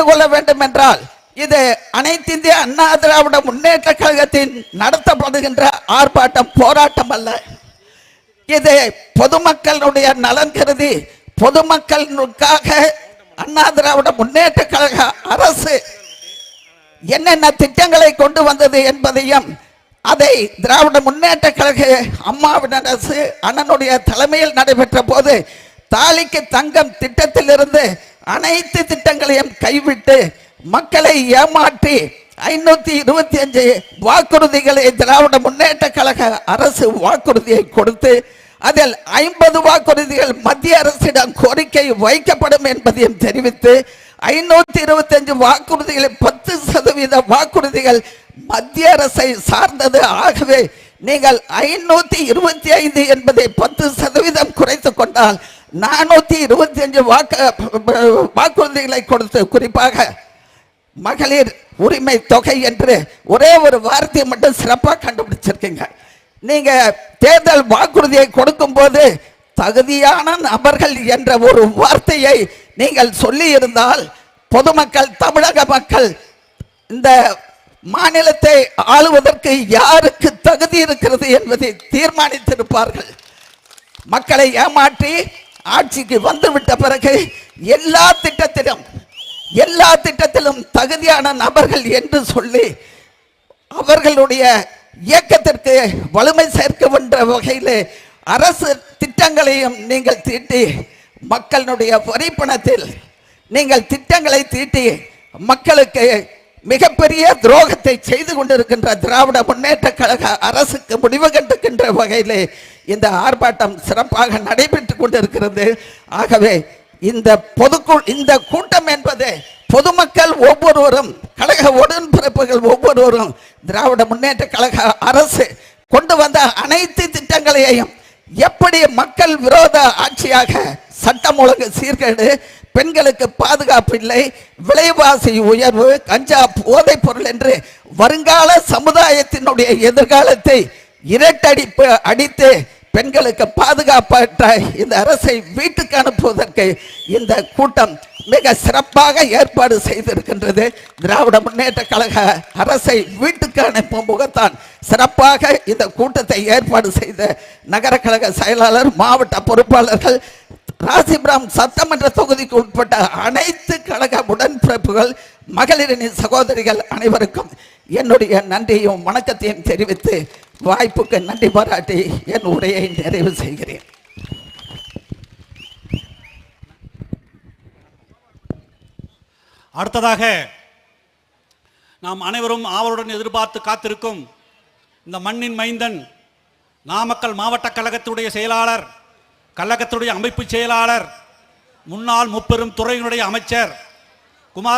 புரிந்து கொள்ள வேண்டும் என்றால் இது அனைத்து இந்திய அண்ணா திராவிட முன்னேற்ற கழகத்தின் நடத்தப்படுகின்ற ஆர்ப்பாட்டம் போராட்டம் அல்ல. இது பொதுமக்களுடைய நலன் கருதி பொதுமக்களுக்காக அண்ணா திராவிட முன்னேற்ற கழக அரசு என்னென்ன திட்டங்களை கொண்டு வந்தது என்பதையும் அதை திராவிட முன்னேற்ற கழக அம்மாவின் அரசு அண்ணனுடைய தலைமையில் நடைபெற்ற போது தாலிக்கு தங்கம் திட்டத்திலிருந்து அனைத்து திட்டங்களையும் கைவிட்டு மக்களை ஏமாற்றி ஐநூத்தி இருபத்தி அஞ்சு வாக்குறுதிகளை திராவிட முன்னேற்ற கழக அரசு வாக்குறுதியை கொடுத்து அதில் ஐம்பது வாக்குறுதிகள் மத்திய அரசிடம் கோரிக்கை வைக்கப்படும் என்பதையும் தெரிவித்து ஐநூத்தி இருபத்தி அஞ்சு வாக்குறுதிகளில் பத்து சதவீத வாக்குறுதிகள் மத்திய அரசை சார்ந்தது. ஆகவே நீங்கள் ஐநூத்தி இருபத்தி ஐந்து என்பதை பத்து சதவீதம் குறைத்து கொண்டால் நானூத்தி இருபத்தி அஞ்சு வாக்கு வாக்குறுதிகளை கொடுத்து குறிப்பாக மகளிர் உரிமை தொகை என்று ஒரே ஒரு வார்த்தையை மட்டும் சிறப்பாக கண்டுபிடிச்சிருக்கீங்க. நீங்க தேர்தல் வாக்குறுதியை கொடுக்கும் போது தகுதியான நபர்கள் என்ற ஒரு வார்த்தையை நீங்கள் சொல்லி இருந்தால் பொதுமக்கள் தமிழக மக்கள் இந்த மாநிலத்தை ஆளுவதற்கு யாருக்கு தகுதி இருக்கிறது என்பதை தீர்மானித்திருப்பார்கள். மக்களை ஏமாற்றி ஆட்சிக்கு வந்துவிட்ட பிறகு எல்லா திட்டத்திலும் எல்லா திட்டத்திலும் தகுதியான நபர்கள் என்று சொல்லி அவர்களுடைய இயக்கத்திற்கு வலிமை சேர்க்கின்ற வகையில் அரசு திட்டங்களையும் நீங்கள் தீட்டி மக்களுடைய வரிப்பணத்தில் நீங்கள் திட்டங்களை தீட்டி மக்களுக்கு மிகப்பெரிய துரோகத்தை செய்து கொண்டிருக்கின்ற திராவிட முன்னேற்ற கழக அரசுக்கு முடிவு கண்டுக்கின்ற வகையிலே இந்த ஆர்ப்பாட்டம் சிறப்பாக நடைபெற்று கொண்டிருக்கிறது. ஆகவே இந்த பொதுக்குழு இந்த கூட்டம் என்பது பொதுமக்கள் ஒவ்வொருவரும் கழக உடன்பிறப்புகள் ஒவ்வொருவரும் திராவிட முன்னேற்ற கழக அரசு கொண்டு வந்த அனைத்து திட்டங்களையும் எப்படி மக்கள் விரோத ஆட்சியாக சட்டம் ஒழுங்கு சீர்கேடு பெண்களுக்கு பாதுகாப்பு இல்லை விலைவாசி உயர்வு கஞ்சா போதைப் பொருள் என்று வருங்கால சமுதாயத்தினுடைய எதிர்காலத்தை இரட்டடிப்பு அடித்து பெண்களுக்கு பாதுகாப்பற்ற இந்த அரசை வீட்டுக்கு அனுப்புவதற்கு இந்த கூட்டம் மிக சிறப்பாக ஏற்பாடு செய்திருக்கின்றது. திராவிட முன்னேற்ற கழக அரசை வீட்டுக்கு அனுப்பும் முகத்தான் சிறப்பாக இந்த கூட்டத்தை ஏற்பாடு செய்த நகர கழக செயலாளர் மாவட்ட பொறுப்பாளர்கள் ராசிபுரம் சட்டமன்ற தொகுதிக்கு உட்பட்ட அனைத்து கழக உடன்பிறப்புகள் மகளிரின் சகோதரிகள் அனைவருக்கும் என்னுடைய நன்றியும் வணக்கத்தையும் தெரிவித்து வாய்ப்புக்கு நன்றி பாராட்டி என் உரையை நிறைவு செய்கிறேன். அடுத்ததாக நாம் அனைவரும் ஆவலுடன் எதிர்பார்த்து காத்திருக்கும் இந்த மண்ணின் மைந்தன் நாமக்கல் மாவட்ட கழகத்துடைய செயலாளர் கழகத்துடைய அமைப்பு செயலாளர் முன்னாள் முப்பெரும் துறையினுடைய அமைச்சர்